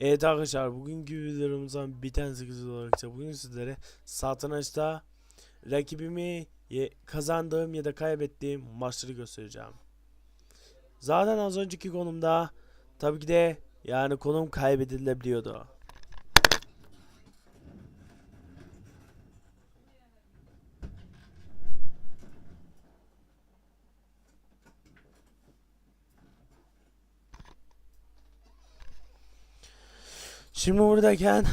Evet arkadaşlar bugünkü videolarımızdan bir tanesi güzel olarak ise bugün sizlere satrançta rakibimi kazandığım ya da kaybettiğim maçları göstereceğim. Zaten az önceki konumda tabii ki de yani konum kaybedilebiliyordu. Şimdi buradayken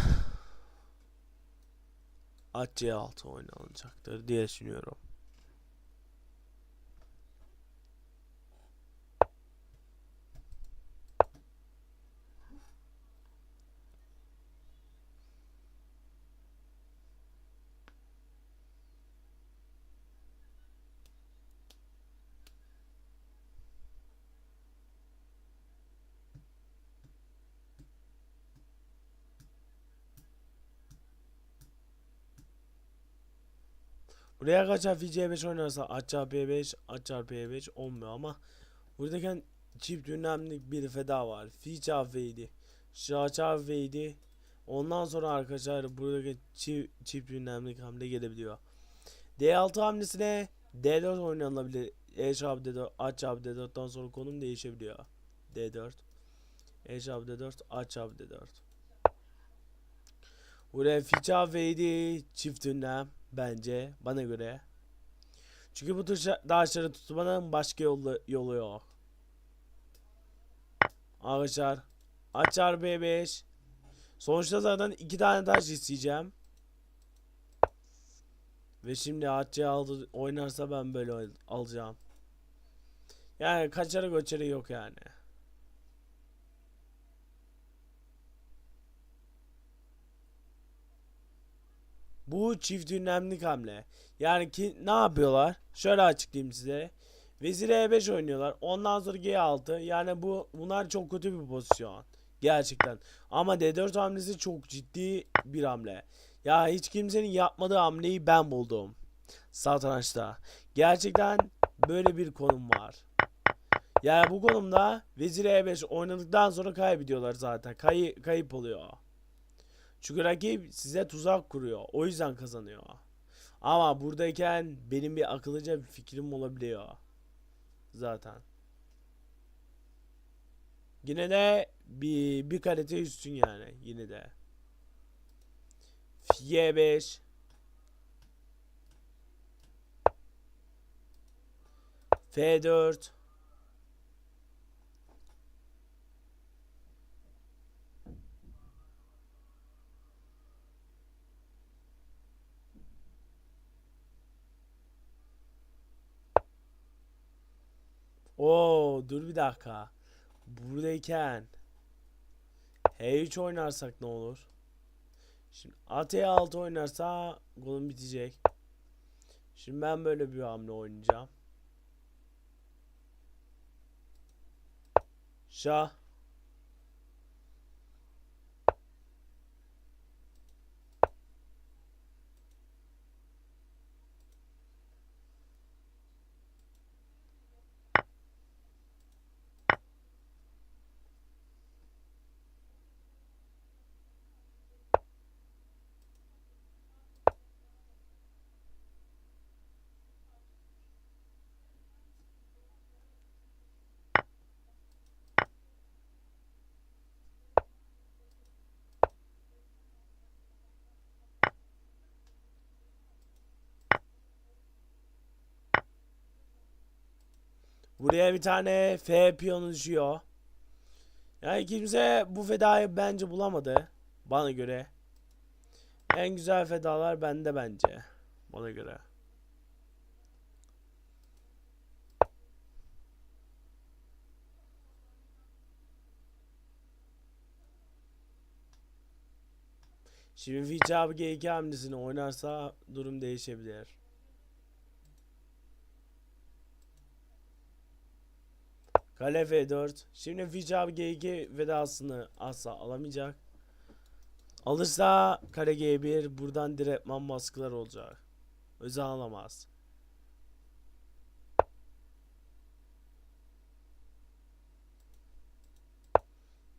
at C6 oynanacaktır diye düşünüyorum. Buraya kaçar fi C5 oynarsa at çarpı E5 at çarpı E5 olmuyor ama buradayken çift önemli bir feda var. Fi çarpı F'ydi. Şah çarpı F'ydi. Ondan sonra arkadaşlar buradaki çift, çift önemli hamle gelebiliyor. D6 hamlesine D4 oynanabilir. E çarpı D4 at çarpı D4'dan sonra konum değişebiliyor. D4 E çarpı D4 at çarpı D4 Buraya fi çarpı F'ydi. Çift ünlem bence bana göre. Çünkü bu tür taşları tutmanın başka yolu, yolu yok. Arkadaşlar açar B5 Sonuçta zaten iki tane taş isteyeceğim. Ve şimdi Hatice aldı oynarsa ben böyle al- alacağım. Yani kaçarı göçeri yok yani. Bu çift ünlemlik hamle. Yani ki ne yapıyorlar? Şöyle açıklayayım size. Vezir E5 oynuyorlar. Ondan sonra G6. Yani bu bunlar çok kötü bir pozisyon. Gerçekten. Ama D4 hamlesi çok ciddi bir hamle. Ya hiç kimsenin yapmadığı hamleyi ben buldum. Satrançta. Gerçekten böyle bir konum var. Yani bu konumda Vezir E5 oynadıktan sonra kaybediyorlar zaten. Kay kayıp oluyor. Çünkü rakip size tuzak kuruyor. O yüzden kazanıyor. Ama buradayken benim bir akıllıca bir fikrim olabiliyor. Zaten. Yine de bir bir kalite üstün yani yine de. F5 F4 Oo dur bir dakika. Buradayken H3 oynarsak ne olur? Şimdi at E6 oynarsa golüm bitecek. Şimdi ben böyle bir hamle oynayacağım. Şah. Buraya bir tane F piyonu düşüyor. Yani kimse bu fedayı bence bulamadı. Bana göre. En güzel fedalar bende bence. Bana göre. Şimdi Fitch abi G2 hamlesini oynarsa durum değişebilir. Kale F4. Şimdi Fitch abi G2 vedasını asla alamayacak. Alırsa kare G1 buradan direktman baskılar olacak. Özel alamaz.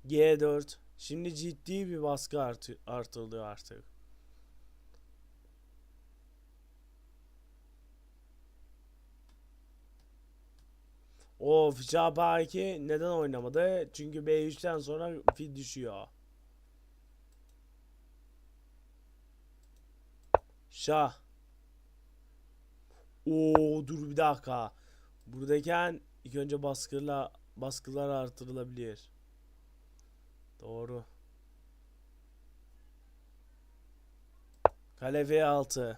G4 Şimdi ciddi bir baskı artı artılıyor artık. O Fijaba 2 neden oynamadı? Çünkü B3'ten sonra fil düşüyor. Şah. Oo dur bir dakika. Buradayken ilk önce baskıyla baskılar artırılabilir. Doğru. Kale V6.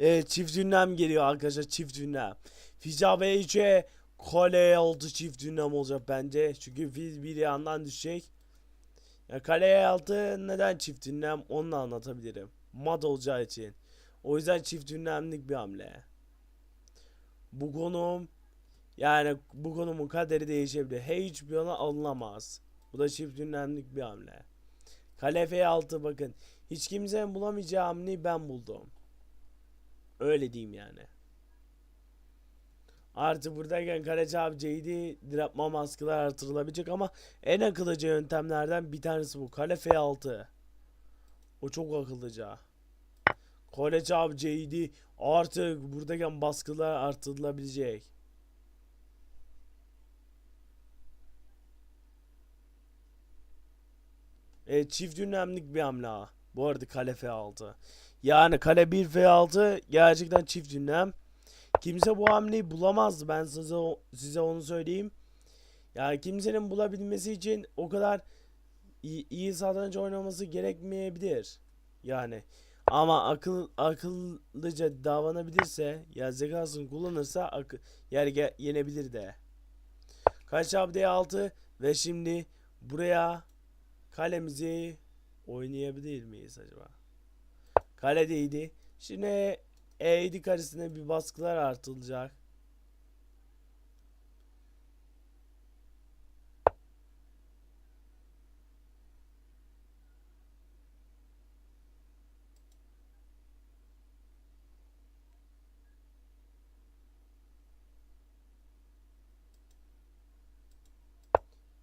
Evet çift ünlem geliyor arkadaşlar çift ünlem. Fija V3'e kale 6 çift ünlem olacak bence. Çünkü fil bir yandan düşecek. Ya kaleye altı neden çift ünlem onu da anlatabilirim. Mat olacağı için. O yüzden çift ünlemlik bir hamle. Bu konum yani bu konumun kaderi değişebilir. Hiç bir yana alınamaz. Bu da çift ünlemlik bir hamle. Kale F6 bakın. Hiç kimsenin bulamayacağı hamleyi ben buldum. Öyle diyeyim yani. Artı buradayken kaleci abi JD dirapma maskılar artırılabilecek ama en akıllıca yöntemlerden bir tanesi bu. Kale F6. O çok akıllıca. Kaleci abi JD artık buradayken baskılar artırılabilecek. Evet çift ünlemlik bir hamle ha. Bu arada kale F6. Yani kale 1 F6 gerçekten çift ünlem. Kimse bu hamleyi bulamazdı ben size size onu söyleyeyim. Yani kimsenin bulabilmesi için o kadar iyi, iyi satranç oynaması gerekmeyebilir. Yani ama akıl akıllıca davranabilirse ya zekasını kullanırsa akı, yer yenebilir de. Kaç abi D6 ve şimdi buraya kalemizi oynayabilir miyiz acaba? Kaledeydi. Şimdi E7 karesine bir baskılar artılacak.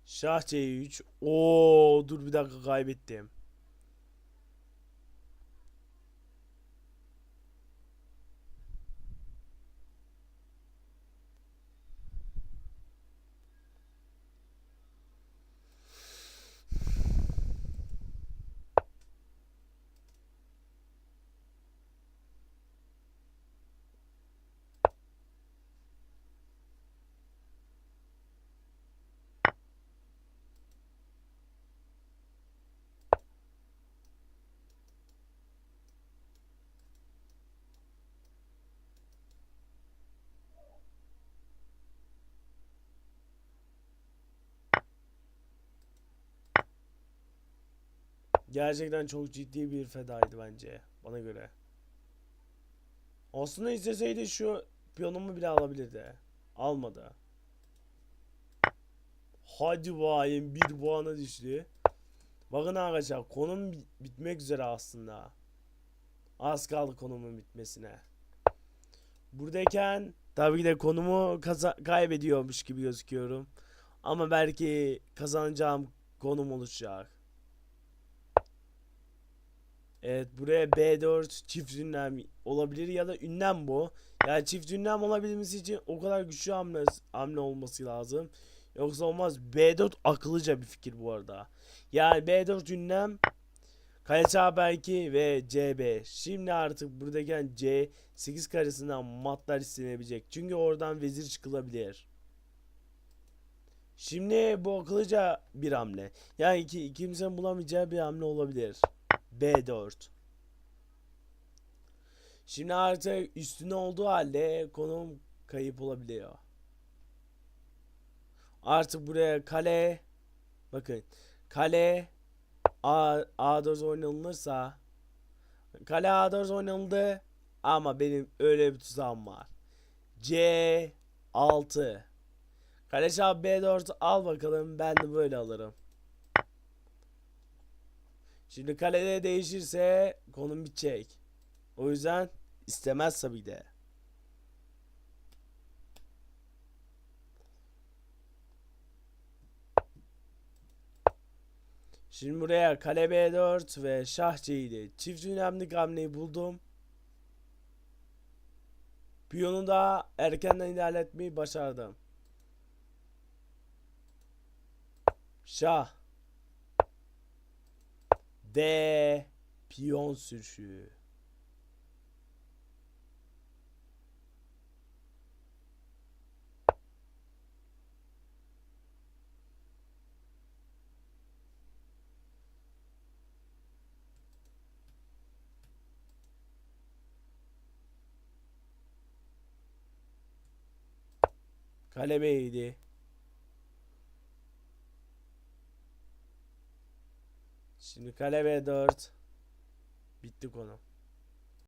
Şah C3. Oo dur bir dakika kaybettim. Gerçekten çok ciddi bir fedaydı bence bana göre. Aslında isteseydi şu piyonumu bile alabilirdi. Almadı. Hadi bayım bir puana düştü. Bakın arkadaşlar konum bi- bitmek üzere aslında. Az kaldı konumun bitmesine. Buradayken tabii ki de konumu kaybediyormuş gibi gözüküyorum. Ama belki kazanacağım konum olacak. Evet buraya B4 çift ünlem olabilir ya da ünlem bu. Yani çift ünlem olabilmesi için o kadar güçlü hamle, hamle olması lazım. Yoksa olmaz. B4 akıllıca bir fikir bu arada. Yani B4 ünlem Kaleci belki ve CB. Şimdi artık buradayken C 8 karesinden matlar istenebilecek. Çünkü oradan vezir çıkılabilir. Şimdi bu akıllıca bir hamle. Yani iki, kimsenin bulamayacağı bir hamle olabilir. B4. Şimdi artık üstüne olduğu halde konum kayıp olabiliyor. Artık buraya kale bakın kale A, A4 oynanılırsa kale A4 oynanıldı ama benim öyle bir tuzağım var. C6 Kale şah B4 al bakalım ben de böyle alırım. Şimdi kalede değişirse konum bitecek. O yüzden istemez tabii de. Şimdi buraya kale B4 ve şah C ile çift önemli hamleyi buldum. Piyonu da erkenden ilerletmeyi başardım. Şah D. Piyon sürüşü. Kale Şimdi kale B4. Bitti konu.